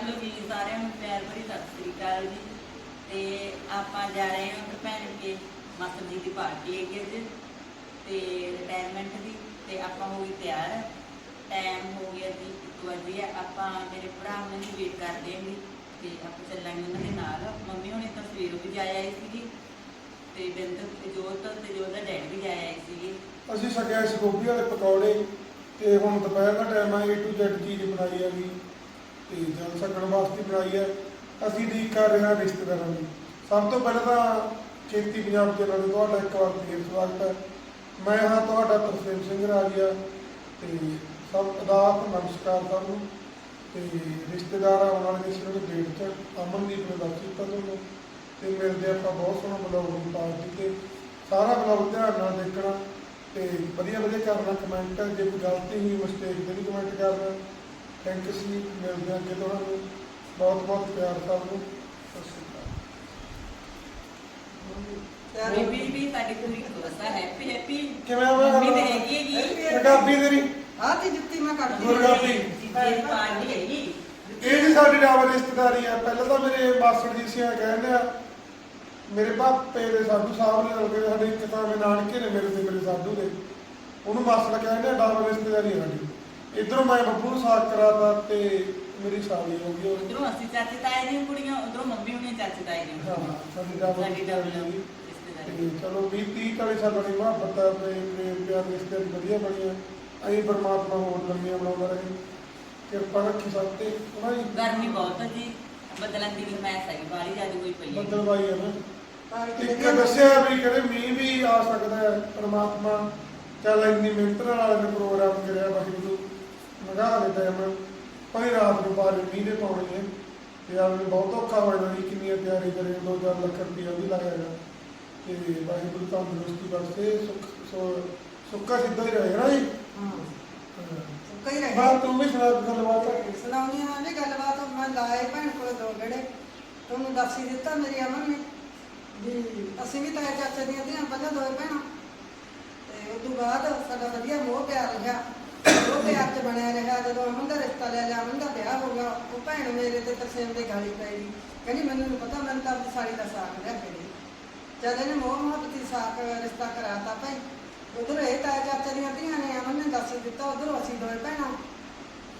Hello ਜੀ, ਸਾਰਿਆਂ ਨੂੰ ਪਿਆਰ ਭਰੀ ਸਤਿ ਸ੍ਰੀ ਅਕਾਲ ਜੀ। ਤੇ ਆਪਾਂ ਜਾ ਰਹੇ ਹਾਂ ਉੱਧਰ ਭੈਣ ਕੇ ਮਾਸਟਰ ਜੀ ਦੀ ਪਾਰਟੀ ਹੈਗੀ ਅੱਜ ਤੇ ਰਿਟਾਇਰਮੈਂਟ ਦੀ, ਤੇ ਆਪਾਂ ਹੋ ਗਏ ਤਿਆਰ। ਟਾਈਮ ਹੋ ਗਿਆ ਜੀ 1 ਵਜੇ ਆਪਾਂ ਮੇਰੇ ਭਰਾ ਉਹਨਾਂ ਦੀ ਵੇਟ ਕਰਦੇ ਹਾਂ ਜੀ, ਤੇ ਆਪਾਂ ਚੱਲਾਂਗੇ ਉਹਨਾਂ ਦੇ ਨਾਲ। ਮੰਮੀ ਹੁਣੇ ਤਸਵੀਰ ਵੀ ਜਾਇਆ ਆਈ ਸੀਗੀ, ਤੇ ਬਿੰਦ ਜੋਤ ਤੇ ਜੋਤ ਦਾ ਡੈਡ ਵੀ ਜਾਇਆ ਆਈ ਸੀਗੀ। ਅਸੀਂ ਛਕਿਆ ਸੀ ਗੋਭੀ ਵਾਲੇ ਪਕੌੜੇ, ਤੇ ਹੁਣ ਦੁਪਹਿਰ ਦਾ ਟਾਈਮ ਆ ਏ ਟੂ ਜ਼ੈਡ ਚੀਜ਼ ਬਣਾਈ ਹੈਗੀ ਤੇ ਜਲ ਸਕਣ ਵਾਸਤੇ ਬਣਾਈ ਹੈ। ਅਸੀਂ ਦੀ ਕਰ ਰਹੇ ਹਾਂ ਰਿਸ਼ਤੇਦਾਰਾਂ ਦੀ। ਸਭ ਤੋਂ ਪਹਿਲਾਂ ਤਾਂ ਖੇਤੀ ਪੰਜਾਬ ਚੈਨਲ ਤੇ ਤੁਹਾਡਾ ਇੱਕ ਵਾਰ ਫੇਰ ਸਵਾਗਤ ਹੈ। ਮੈਂ ਹਾਂ ਤੁਹਾਡਾ ਤਰਸੇਮ ਸਿੰਘ ਰਾਜੀਆ ਤੇ ਸਭ ਅਦਾਬ ਨਮਸਕਾਰ ਸਭ ਨੂੰ ਤੇ ਰਿਸ਼ਤੇਦਾਰ ਆਉਣ ਵਾਲੇ ਨੇ ਸਿਰਫ ਡੇਟ ਚ ਅਮਨਦੀਪ ਨੇ ਦੱਸ ਦਿੱਤਾ ਤੁਹਾਨੂੰ ਤੇ ਮਿਲਦੇ ਆਪਾਂ ਬਹੁਤ ਸੋਹਣਾ ਬਲੌਗ ਨੂੰ ਪਾਰਟੀ ਤੇ। ਸਾਰਾ ਬਲੌਗ ਧਿਆਨ ਨਾਲ ਦੇਖਣਾ ਤੇ ਵਧੀਆ ਵਧੀਆ ਕਰਨਾ ਕਮੈਂਟ ਜੇ ਕੋਈ ਗਲਤੀ ਹੋਈ ਮਿਸਟੇਕ ਤੇ ਵੀ ਕਮੈਂਟ ਕਰਨਾ। ਥੈਂਕ ਯੂ ਸੀ ਮਿਲਦੇ ਹਾਂ ਅੱਗੇ ਤੁਹਾਨੂੰ। ਬਹੁਤ ਬਹੁਤ ਪਿਆਰ ਸਭ ਨੂੰ। ਸਤਿ ਸ਼੍ਰੀ ਅਕਾਲ। ਬੀਬੀ ਵੀ ਸਾਡੀ ਪੂਰੀ ਖੁਸ਼ ਹੈ ਹੈਪੀ ਹੈਪੀ ਕਿਵੇਂ ਆ? ਮੰਮੀ ਤੇ ਹੈਗੀ ਹੈਗੀ। ਰਗਾਬੀ ਤੇਰੀ। ਆਹ ਤੇ ਜੁੱਤੀ ਮੈਂ ਕੱਢ ਗੁਰਗਾਬੀ। ਜੀ ਪਾਰਟੀ ਹੈਗੀ। ਇਹ ਜੀ ਸਾਡੀ ਡਾਬਰ ਰਿਸ਼ਤੇਦਾਰੀ ਆ। ਪਹਿਲਾਂ ਤਾਂ ਮੇਰੇ ਮਾਸੜ ਜੀ ਸੀ ਕਹਿੰਦੇ ਆ ਮੇਰੇ ਪਾਪੇ ਦੇ ਸਾਧੂ ਸਾਹਿਬ ਨੇ ਰਲ ਕੇ ਸਾਡੇ ਇੱਕ ਤਾਂ ਮੇਰੇ ਨਾਨਕੇ ਨੇ ਮੇਰੇ ਤੇ ਮੇਰੇ ਸਾਧੂ ਦੇ। ਉਹਨੂੰ ਮਾਸੜ ਕਹਿੰਦੇ ਆ ਡਾਬਰ ਰਿਸ਼ਤੇਦਾਰੀ ਆ ਸਾਡੀ। ਇਧਰੋਂ ਮੈਂ ਬੱਬੂ ਨੂੰ ਸਾਥ ਕਰਾਤਾ ਤੇ ਮੇਰੀ ਸ਼ਾਦੀ ਹੋ ਗਈ। ਉਹ ਉਧਰੋਂ ਅਸੀਂ ਚਾਚੇ ਤਾਏ ਦੀਆਂ ਕੁੜੀਆਂ ਉਧਰੋਂ ਮੰਮੀ ਹੁਣੇ ਚਾਚੇ ਤਾਏ ਦੀਆਂ ਹਾਂ ਕੁੜੀਆਂ। ਸਾਡੀ ਡਾਬਰ ਸਾਡੀ ਡਬਲ ਰਿਸ਼ਤੇਦਾਰੀ ਆ ਤੇ ਚਲੋ 20 30 40 ਸਾਲਾਂ ਦੀ ਮੁਹੱਬਤ ਹੈ ਪ੍ਰੇਮ ਪ੍ਰੇਮ ਪਿਆਰ ਰਿਸ਼ਤੇ ਵਧੀਆ ਬਣੀਆਂ। ਅਸੀਂ ਪਰਮਾਤਮਾ ਹੋਰ ਲੰਮੀਆਂ ਬਣਾਉਂਦਾ ਰਹੇ। ਕਿਰਪਾ ਰੱਖੀ ਸਭ ਤੇ। ਉਹਨਾਂ ਦੀ ਗਰਮੀ ਬਹੁਤ ਹੈ ਜੀ। ਬਦਲਣ ਦੀ ਗਰਮੈਸ਼ ਹੈਗੀ ਬਾਹਲੀ ਜ਼ਿਆਦਾ ਹੋਈ ਪਈ ਹੈ ਬੱਦਲ ਬਾਈ ਹੈ ਨਾ ਇੱਕ ਦੱਸਿਆ ਵੀ ਕਹਿੰਦੇ ਮੀਂਹ ਵੀ ਆ ਸਕਦਾ ਹੈ। ਪਰਮਾਤਮਾ ਚੱਲ ਇੰਨੀ ਮਿਹਨਤ ਨਾਲ ਨੇ ਪ੍ਰੋਗਰਾਮ ਕਰਿਆ ਵਾਹਿਗੁਰੂ। ਲਗਾ ਦੇ ਟਾਈਮ ਕੋਈ ਰਾਤ ਨੂੰ ਬਾਅਦ ਮੀਂਹ ਦੇ ਪਾਉਣੀ ਹੈ ਤੇ ਆਪ ਨੂੰ ਬਹੁਤ ਔਖਾ ਹੋ ਜਾਂਦਾ ਜੀ ਕਿੰਨੀ ਤਿਆਰੀ ਕਰੇ 2-4 ਲੱਖ ਰੁਪਇਆ ਵੀ ਗਿਆ ਤੇ ਵਾਹਿਗੁਰੂ ਤੰਦਰੁਸਤੀ ਵਾਸਤੇ ਸੁੱਖ ਸੁੱਕਾ ਸਿੱਧਾ ਹੀ ਰਹੇ ਨਾ ਜੀ ਹਾਂ। ਹਾਂ। ਤੂੰ ਵੀ ਸੁਣਾ ਗੱਲਬਾਤ। ਸੁਣਾਉਣੀ ਆ ਵੀ ਗੱਲਬਾਤ ਮੈਂ ਲਾਏ ਭੈਣ ਕੋਲ ਦੋ ਗੜੇ। ਤੁਹਾਨੂੰ ਦੱਸ ਹੀ ਦਿੱਤਾ ਮੇਰੀ ਅਮਨ ਨੇ ਵੀ ਅਸੀਂ ਵੀ ਤਾਂ ਚਾਚੇ ਦੀਆਂ ਧੀਆਂ ਪਹਿਲਾਂ ਦੋਏ ਭੈਣਾਂ। ਤੇ ਉਸ ਤੋਂ ਬਾਅਦ ਸਾਡਾ ਵਧੀਆ ਮੋਹ ਪਿਆਰ ਰਿਹਾ। ਉਹ ਪਿਆਰ ਚ ਬਣਿਆ ਰਿਹਾ ਜਦੋਂ ਅਮਨ ਦਾ ਰਿਸ਼ਤਾ ਲੈ ਲਿਆ ਅਮਨ ਦਾ ਵਿਆਹ ਹੋ ਗਿਆ ਉਹ ਭੈਣ ਮੇਰੇ ਤੇ ਤਰਸੇਮ ਦੇ ਗਾਲੀ ਪੈ ਗਈ। ਕਹਿੰਦੀ ਮੈਨੂੰ ਨੀ ਪਤਾ ਮੈਨੂੰ ਤਾਂ ਆਪਣੀ ਸਾਲੀ ਦਾ ਸਾਕ ਲਿਆ ਕੇ ਦੇ ਜਦ ਇਹਨੇ ਮੋਹ ਮੁਹੱਬਤ ਸਾਕ ਰਿਸ਼ਤਾ ਕਰਾਤਾ ਭਾਈ ਉਧਰ ਇਹ ਤਾਇਆ ਚਾਚਾ ਦੀਆਂ ਧੀਆਂ ਨੇ ਅਮਨ ਨੇ ਦੱਸ ਦਿੱਤਾ ਉਧਰ ਅਸੀਂ ਦੋਏ ਭੈਣਾਂ।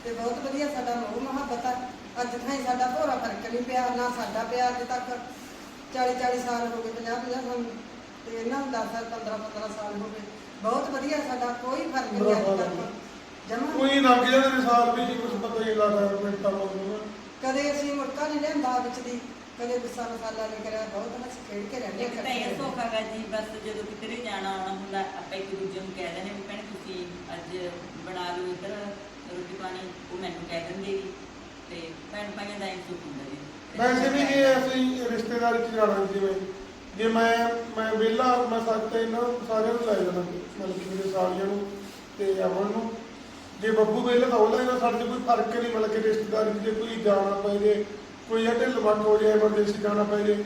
ਤੇ ਬਹੁਤ ਵਧੀਆ ਸਾਡਾ ਮੋਹ ਮੁਹੱਬਤ ਆ। ਅੱਜ ਤਾਈਂ ਸਾਡਾ ਭੋਰਾ ਫ਼ਰਕ ਨਹੀਂ ਪਿਆ ਨਾ ਸਾਡਾ ਪਿਆ ਅੱਜ ਤੱਕ। 40 40 ਸਾਲ ਹੋ ਗਏ 50 50 ਸਾਨੂੰ ਤੇ ਇਹਨਾਂ ਨੂੰ 10 ਸਾਲ 15 15 ਸਾਲ ਹੋ ਗਏ। ਬਹੁਤ ਵਧੀਆ ਸਾਡਾ ਕੋਈ ਫ਼ਰਕ ਨਹੀਂ ਅੱਜ ਤੱਕ। ਜਮਾ ਕੋਈ ਲੰਘ ਜਾਂਦੇ ਨੇ ਸਾਲ ਵੀ ਜੀ ਕੁਝ ਪਤਾ ਹੀ ਨਹੀਂ ਲੱਗਦਾ ਮਿੰਟਾਂ ਮੰਗੂ ਕਦੇ ਅਸੀਂ ਮੁੜਕਾ ਨਹੀਂ ਲਿਆਂਦਾ ਵਿੱਚ ਦੀ ਕਦੇ ਗੁੱਸਾ ਮਸਾਲਾ ਨਹੀਂ ਕਰਿਆ ਬਹੁਤ ਹੱਸ ਖੇਡ ਕੇ ਰਹਿੰਦੇ ਇੱਕ ਤਾਂ ਇਹ ਸੌਖਾ ਗਾ ਜੀ ਬਸ ਜਦੋਂ ਕਿਤੇ ਜਾਣਾ ਆਉਣਾ ਹੁੰਦਾ ਆਪਾਂ ਇੱਕ ਦੂਜੇ ਨੂੰ ਕਹਿ ਦਿੰਦੇ ਵੀ ਭੈਣ ਤੁਸੀਂ ਅੱਜ ਬਣਾ ਲਓ ਇੱਧਰ ਰੋਟੀ ਪਾਣੀ ਉਹ ਮੈਨੂੰ ਕਹਿ ਦਿੰਦੇ ਜੀ ਤੇ ਭੈਣ ਭਾਈਆਂ ਦਾ ਇੱਕ ਸੁੱਖ ਹੁੰਦਾ ਜੀ। ਵੈਸੇ ਵੀ ਜੇ ਅਸੀਂ ਰਿਸ਼ਤੇਦਾਰੀ ਚ ਜਾਣਾ ਜਿਵੇਂ ਜੇ ਮੈਂ ਮੈਂ ਵਿਹਲਾ ਮੈਂ ਸੱਚ ਤੇ ਇਹਨਾਂ ਨੂੰ ਸਾਰਿਆਂ ਨੂੰ ਲੈ ਜਾਣਾ ਮਤਲਬ ਕਿ ਮੇਰੇ ਸਾਲੀਆਂ ਨੂੰ ਤੇ ਅਮਨ ਨੂੰ ਜੇ ਬੱਬੂ ਵਿਹਲਾ ਤਾਂ ਉਹ ਲੈ ਜਾਣਾ ਸਾਡੇ 'ਚ ਕੋਈ ਫ਼ਰਕ ਨਹੀਂ ਮਤਲਬ ਕਿ ਰਿਸ਼ਤੇਦਾਰੀ 'ਚ ਜੇ ਕੋਈ ਜਾਣਾ ਪੈ ਜੇ ਕੋਈ ਇਹ ਢਿੱਲ ਮੱਠ ਹੋ ਜਾਏ ਐਮਰਜੈਂਸੀ ਜਾਣਾ ਪੈ ਜੇ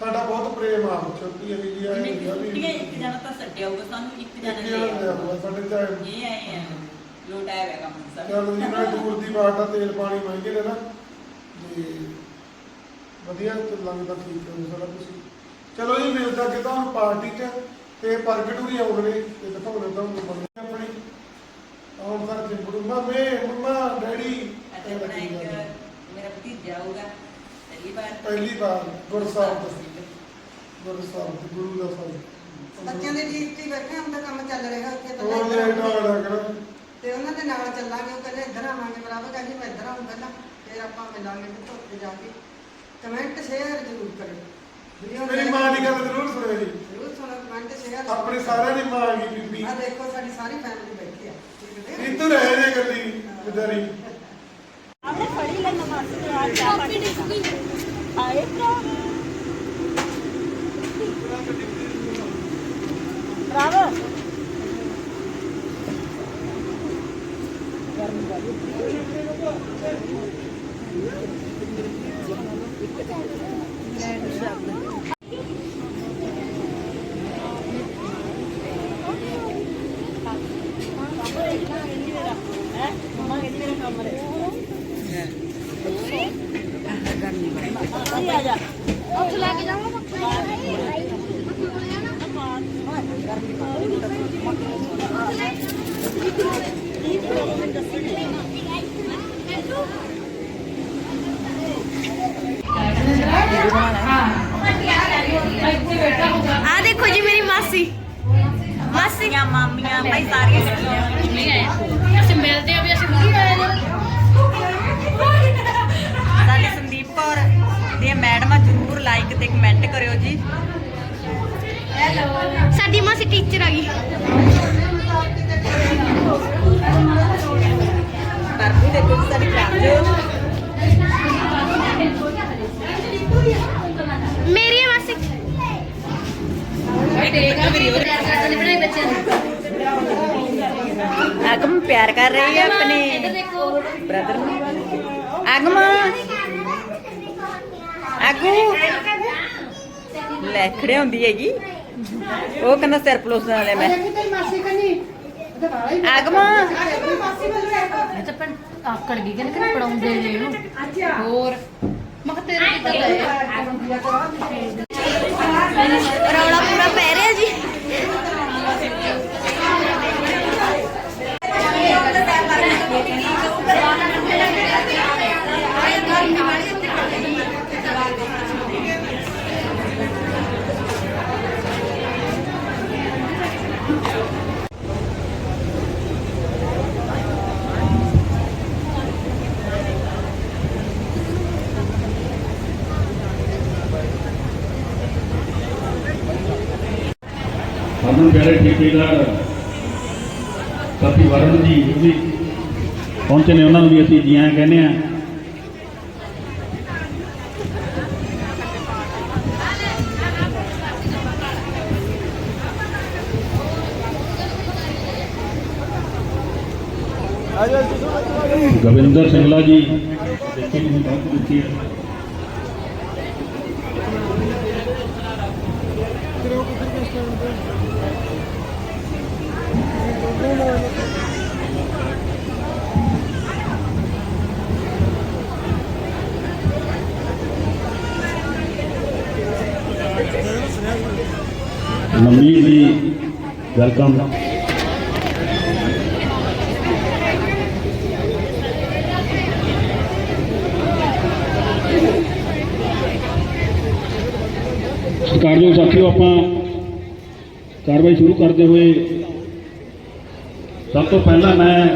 ਸਾਡਾ ਬਹੁਤ ਪ੍ਰੇਮ ਆ ਛੋਟੀ ਹੈ ਜੀ ਆ ਛੁੱਟੀਆਂ ਇੱਕ ਜਣਾ ਤਾਂ ਛੱਡਿਆ ਹੋਊਗਾ ਸਾਨੂੰ ਇੱਕ ਜਣਾ ਲੈ ਆਊਗਾ ਸਾਡੇ ਚਾਹੇ ਇਹ ਆਏ ਆ ਲੋਟ ਆਇਆ ਕੰਮ ਸਭ। ਚੱਲ ਜੀ ਨਾ ਦੂਰ ਦੀ ਬਾਤ ਦਾ ਤੇਲ ਪਾਣੀ ਮਹਿੰਗੇ ਨੇ ਨਾ। ਤੇ ਵਧੀਆ ਚੱਲਾਂਗੇ ਤਾਂ ਠੀਕ ਹੈ ਸਾਰਾ ਕੁਝ ਚਲੋ ਜੀ ਮਿਲਦਾ ਕਿ ਤੁਹਾਨੂੰ ਪਾਰਟੀ 'ਚ ਤੇ ਪ੍ਰਗਟ ਵੀ ਆਉਣੇ ਤੇ ਦਿਖਾਉਣੇ ਤੁਹਾਨੂੰ ਬਣੀ ਆਪਣੀ ਆਉਣ ਦਾ ਜਿੰਬੜੂ ਮਾਮੇ ਮੰਮਾ ਡੈਡੀ। ਅਤੇ ਆਪਣਾ ਇੱਕ ਮੇਰਾ ਭਤੀਜਾ ਆਊਗਾ ਪਹਿਲੀ ਵਾਰ। ਪਹਿਲੀ ਵਾਰ ਗੁਰਸਾਹਿਬ ਦਾ ਗੁਰਸਾਹਿਬ ਦੇ ਗੁਰੂ ਦਾ ਸਾਹਿਬ ਬੱਚਿਆਂ ਦੇ ਠੀਕ ਤੇ ਬੈਠੇ ਹੁਣ ਤਾਂ ਕੰਮ ਚੱਲ ਰਿਹਾ ਉੱਥੇ ਉਹ ਪਹਿਲਾਂ ਲੈ ਇੱਧਰ ਆਉਣਾ। ਲੱਗਣਾ ਤੇ ਉਹਨਾਂ ਦੇ ਨਾਲ ਚੱਲਾਂਗੇ ਉਹ ਕਹਿੰਦੇ ਇੱਧਰ ਆਵਾਂਗੇ ਬਰਾਬਰ ਕਹਿੰਦੀ ਮੈਂ ਇੱਧਰ ਆਉਂ ਪਹਿਲਾਂ ਫਿਰ ਆਪਾਂ ਮਿਲਾਂਗੇ ਤੇ ਧੁੱਪ ਜਾ ਕੇ। ਕਮੈਂਟ ਸ਼ੇਅਰ ਜ਼ਰੂਰ ਕਰਿਓ। ਵੀਡੀਓ ਮੇਰੀ ਮਾਂ ਦੀ ਗੱਲ ਜ਼ਰੂਰ ਸੁਣਿਓ ਜੀ। ਜ਼ਰੂਰ ਸੁਣੋ ਕਮੈਂਟ ਸ਼ੇਅਰ ਆਪਣੇ ਸਾਰਿਆਂ ਦੀ ਮਾਂ ਆ ਗਈ ਬੀਬੀ। ਆ ਦੇਖੋ ਸਾਡੀ ਸਾਰੀ ਫੈਮਿਲੀ ਬੈਠੀ। ਇੱਧਰ ਹੈ ਜੇ ਗੱਲੀ ਵਿਚਾਰੀ ਆਮਨੇ ਫੜੀ ਲੈ ਨਮਾਜ਼ ਤੇ ਆ ਜਾ ਪਾਣੀ ਆਏ ਤਾਂ ਬਰਾਵੋ ਗਰਮ ਗਰਮ ਲੈ ਸ਼ਬਦ ਮੇਰੀ ਮਾਸੀ। ਮਾਸੀਆਂ ਮਾਮੀਆਂ ਭਾਈ ਸਾਰੀਆਂ ਸੀਗੀਆਂ ਅਸੀਂ ਮਿਲਦੇ ਆ ਵੀ ਅਸੀਂ ਮੁੜੀ ਆਏ ਨੇ। ਸਾਡੀ ਸੰਦੀਪ ਕੌਰ ਦੀਆਂ ਮੈਡਮਾਂ ਜ਼ਰੂਰ ਲਾਈਕ ਤੇ ਕਮੈਂਟ ਕਰਿਓ ਜੀ। ਸਾਡੀ ਮਾਸੀ ਟੀਚਰ ਆ ਗਈ। ਪਰਪੂ ਦੇਖੋ ਜੀ ਸਾਡੀ ਕਲਾਸ ਮੇਰੀ ਮਾਸੀ। ਅਗਮ ਪਿਆਰ ਕਰ ਰਹੀ ਹੈ ਆਪਣੇ ਬ੍ਰਦਰ ਨੂੰ। ਅਗਮ ਅਗੂ ਲੈ ਖੜੇ ਹੁੰਦੀ ਹੈਗੀ। ਉਹ ਕਹਿੰਦਾ ਸਿਰ ਪਲੋਸਣ ਵਾਲੇ ਮੈਂ। ਅਗਮ ਇਹ ਤਾਂ ਭੈਣ ਆਕੜ ਗਈ ਕਹਿੰਦੇ ਕਿ ਪੜਾਉਂਦੇ ਨੇ ਇਹਨੂੰ। ਹੋਰ। ਮੈਂ ਕਿਹਾ ਤੇਰਾ ਕਿੱਦਾਂ ਦਾ ਹੈ? ਰੌਲਾ ਪੂਰਾ ਪੈ ਰਿਹਾ ਜੀ ਸਾਨੂੰ ਪਿਆਰੇ ਠੇਕੇਦਾਰ ਸਾਥੀ ਵਰਨ ਜੀ ਉਹ ਵੀ ਪਹੁੰਚੇ ਨੇ ਉਹਨਾਂ ਨੂੰ ਵੀ ਅਸੀਂ ਜੀ ਆਇਆਂ ਕਹਿੰਦੇ ਆ ਗਵਿੰਦਰ ਸਿੰਘਲਾ ਜੀ, ਦੇਖੇ ਨਹੀਂ ਬਹੁਤ ਦਿੱਤੀ ਹੈ ਨਵਨੀਤ ਜੀ ਵੈਲਕਮ ਸਤਿਕਾਰਯੋਗ ਸਾਥੀਓ, ਆਪਾਂ ਕਾਰਵਾਈ ਸ਼ੁਰੂ ਕਰਦੇ ਹੋਏ ਸਭ ਤੋਂ ਪਹਿਲਾਂ ਮੈਂ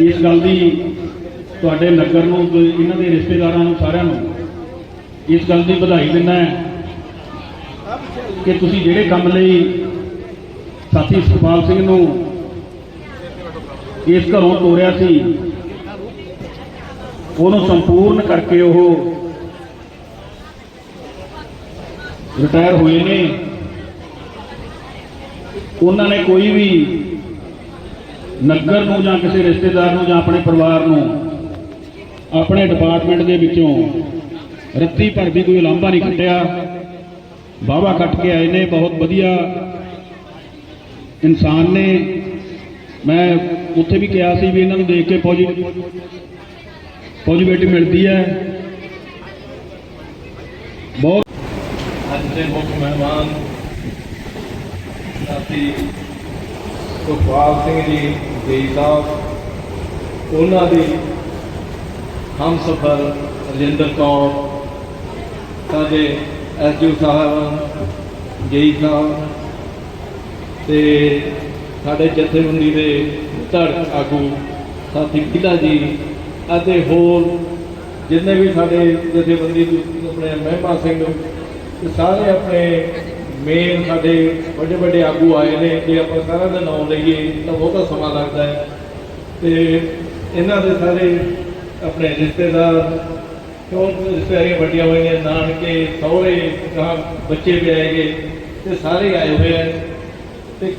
ਇਸ ਗੱਲ ਦੀ ਤੁਹਾਡੇ ਨਗਰ ਨੂੰ ਇਹਨਾਂ ਦੇ ਰਿਸ਼ਤੇਦਾਰਾਂ ਨੂੰ ਸਾਰਿਆਂ ਨੂੰ ਇਸ ਗੱਲ ਦੀ ਵਧਾਈ ਦਿੰਦਾ ਹੈ। ਕਿ ਤੁਸੀਂ ਜਿਹੜੇ ਕੰਮ ਲਈ ਸਾਥੀ ਸੁਖਪਾਲ ਸਿੰਘ ਨੂੰ ਇਸ ਘਰੋਂ ਤੋਰਿਆ ਸੀ, ਉਹਨੂੰ ਸੰਪੂਰਨ ਕਰਕੇ ਉਹ ਰਿਟਾਇਰ ਹੋਏ ਨੇ। ਉਹਨਾਂ ਨੇ ਕੋਈ ਵੀ ਨਗਰ ਨੂੰ ਜਾਂ ਕਿਸੇ ਰਿਸ਼ਤੇਦਾਰ ਨੂੰ ਜਾਂ ਆਪਣੇ ਪਰਿਵਾਰ ਨੂੰ ਆਪਣੇ ਡਿਪਾਰਟਮੈਂਟ ਦੇ ਵਿੱਚੋਂ ਰੱਤੀ ਭਰ ਵੀ ਕੋਈ ਲਾਂਭਾ ਨਹੀਂ ਕੱਟਿਆ ਵਾਹਵਾ ਕੱਟ ਕੇ ਆਏ ਨੇ, ਬਹੁਤ ਵਧੀਆ ਇਨਸਾਨ ਨੇ। ਮੈਂ ਉੱਥੇ ਵੀ ਕਿਹਾ ਸੀ ਵੀ ਇਹਨਾਂ ਨੂੰ ਦੇਖ ਕੇ ਪੋਜ਼ਿਟਿਵਿਟੀ ਮਿਲਦੀ ਹੈ। ਬਹੁਤ ਅੱਜ ਦੇ ਮੁੱਖ ਮਹਿਮਾਨ। ਸਾਥੀ ਸੁਖਪਾਲ ਸਿੰਘ ਜੀ ਜੀ ਸਾਹਿਬ, ਉਹਨਾਂ ਦੀ ਹਮਸਫਰ ਰਜਿੰਦਰ ਕੌਰ, ਸਾਡੇ ਐਸਯੂ ਸਾਹਿਬ ਜੀ ਸਾਹਿਬ ਤੇ ਸਾਡੇ ਜਥੇਬੰਦੀ ਦੇ ਧੜ ਆਗੂ ਸਾਥੀ ਕਿਲਾ ਜੀ ਅਤੇ ਹੋਰ ਜਿੰਨੇ ਵੀ ਸਾਡੇ ਜਥੇਬੰਦੀ ਆਪਣੇ ਮਹਿਮਾ ਸਿੰਘ ਸਾਰੇ ਆਪਣੇ ਮੇਨ ਸਾਡੇ ਵੱਡੇ ਵੱਡੇ ਆਗੂ ਆਏ ਨੇ, ਜੇ ਆਪਾਂ ਸਾਰਿਆਂ ਦਾ ਨਾਮ ਲਈਏ ਤਾਂ ਬਹੁਤਾ ਸਮਾਂ ਲੱਗਦਾ ਹੈ। ਤੇ ਇਹਨਾਂ ਦੇ ਸਾਰੇ ਆਪਣੇ ਰਿਸ਼ਤੇਦਾਰ ਕਿਉਂ? ਰਿਸ਼ਤੇਦਾਰੀਆਂ ਵੱਡੀਆਂ ਹੋਈਆਂ ਨਾਨਕੇ, ਸਹੁਰੇ, ਗਾਂ, ਬੱਚੇ ਵੀ ਆਏਗੇ ਤੇ ਸਾਰੇ ਆਏ ਹੋਏ ਆ। ਤੇ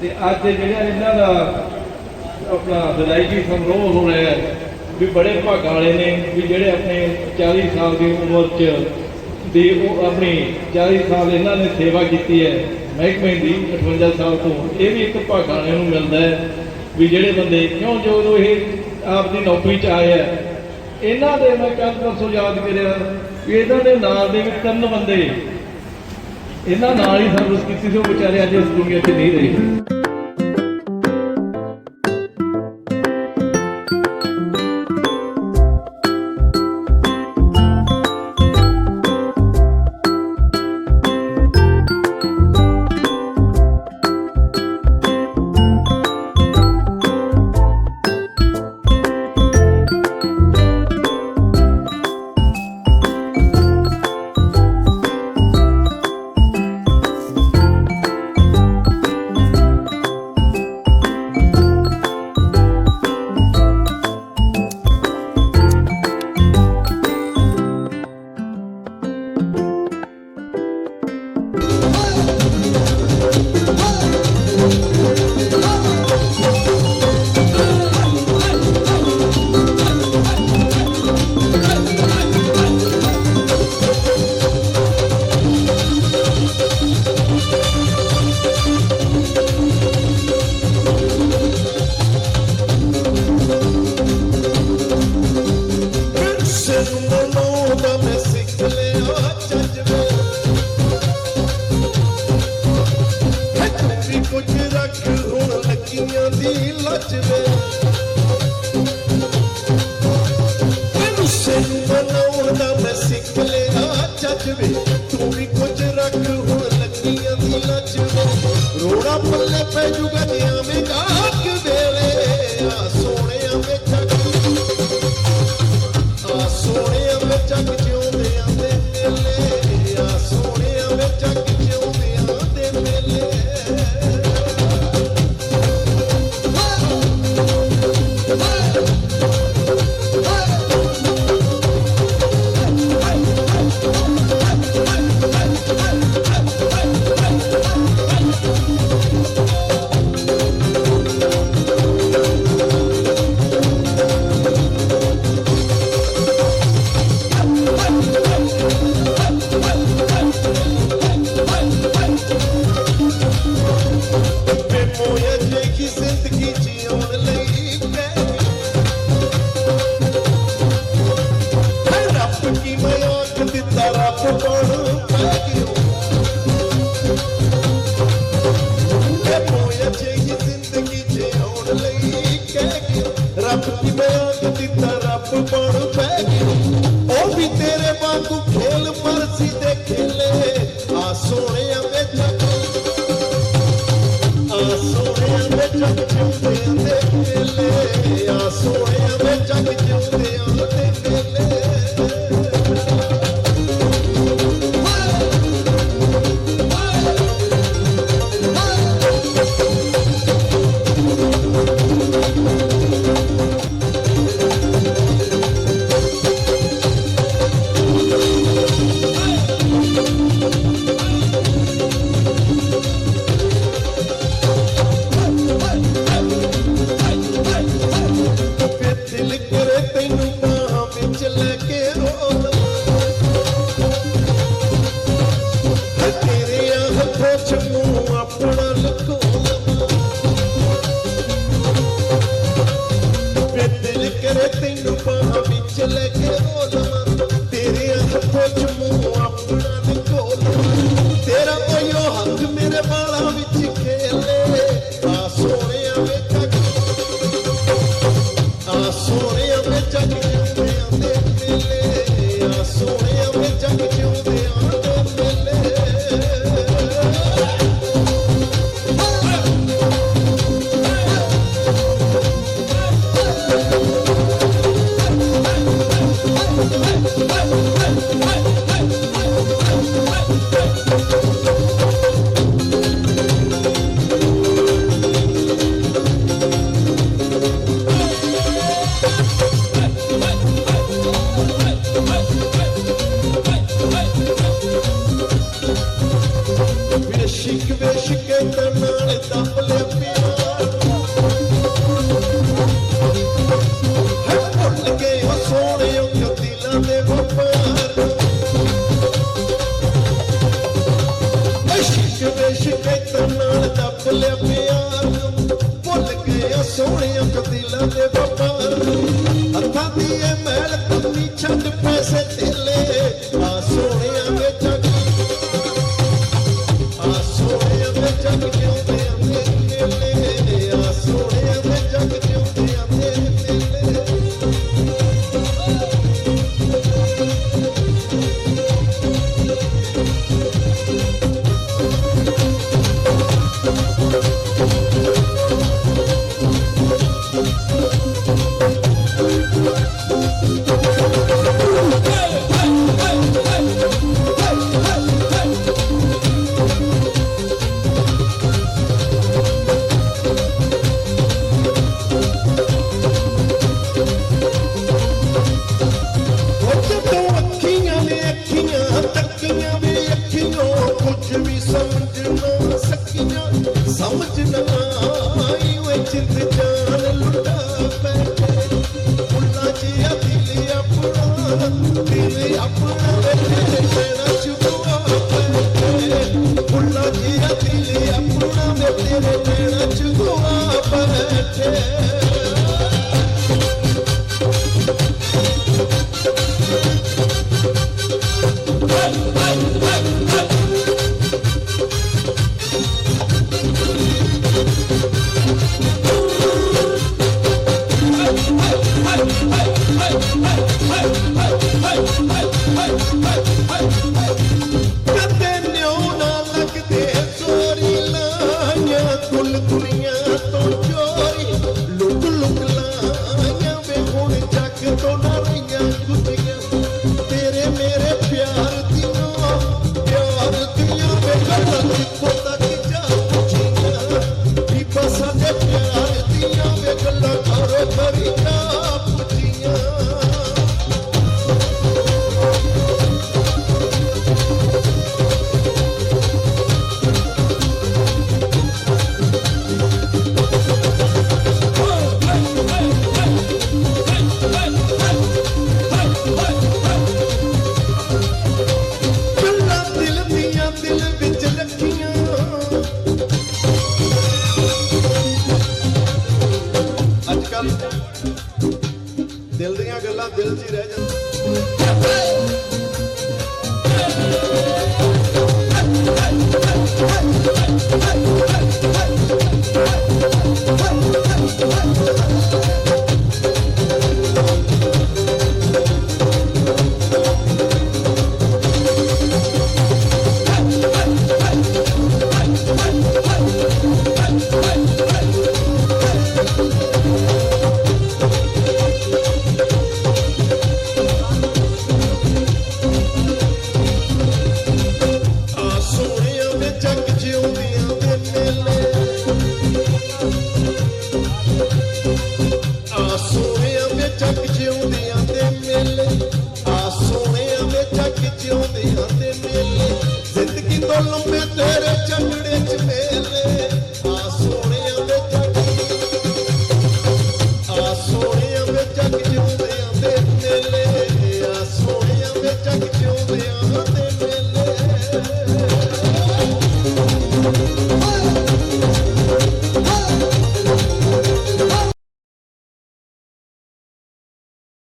ਤੇ ਅੱਜ ਜਿਹੜਾ ਇਹਨਾਂ ਦਾ ਆਪਣਾ ਵਿਦਾਇਗੀ ਸਮਾਰੋਹ ਹੋ ਰਿਹਾ ਹੈ, ਵੀ ਬੜੇ ਭਾਗਾਂ ਵਾਲੇ ਨੇ, ਵੀ ਜਿਹੜੇ ਆਪਣੇ 40 ਸਾਲ ਦੀ ਉਮਰ 'ਚ ਦੀ ਉਹ ਆਪਣੀ 40 ਸਾਲ ਇਹਨਾਂ ਨੇ ਸੇਵਾ ਕੀਤੀ ਹੈ, ਮਹਿਕਮੇ ਦੀ 58 ਸਾਲ ਤੋਂ, ਇਹ ਵੀ ਇੱਕ ਭਾਗਾਂ ਵਾਲਿਆਂ ਨੂੰ ਮਿਲਦਾ ਹੈ, ਵੀ ਜਿਹੜੇ ਬੰਦੇ ਕਿਉਂ ਜਦੋਂ ਇਹ ਆਪ ਦੀ ਨੌਕਰੀ 'ਚ ਆਏ ਹੈ ਇਹਨਾਂ ਦੇ ਮੈਂ ਕੱਲ ਪਰਸੋਂ ਯਾਦ ਕਰਿਆ ਵੀ ਇਹਨਾਂ ਦੇ ਨਾਲ ਦੇ ਵੀ ਤਿੰਨ ਬੰਦੇ ਇਹਨਾਂ ਨਾਲ ਹੀ ਸਰਵਿਸ ਕੀਤੀ ਸੀ, ਉਹ ਵਿਚਾਰੇ ਅੱਜ ਇਸ ਦੁਨੀਆ 'ਚ ਨਹੀਂ ਰਹੇ। Oh, so damn,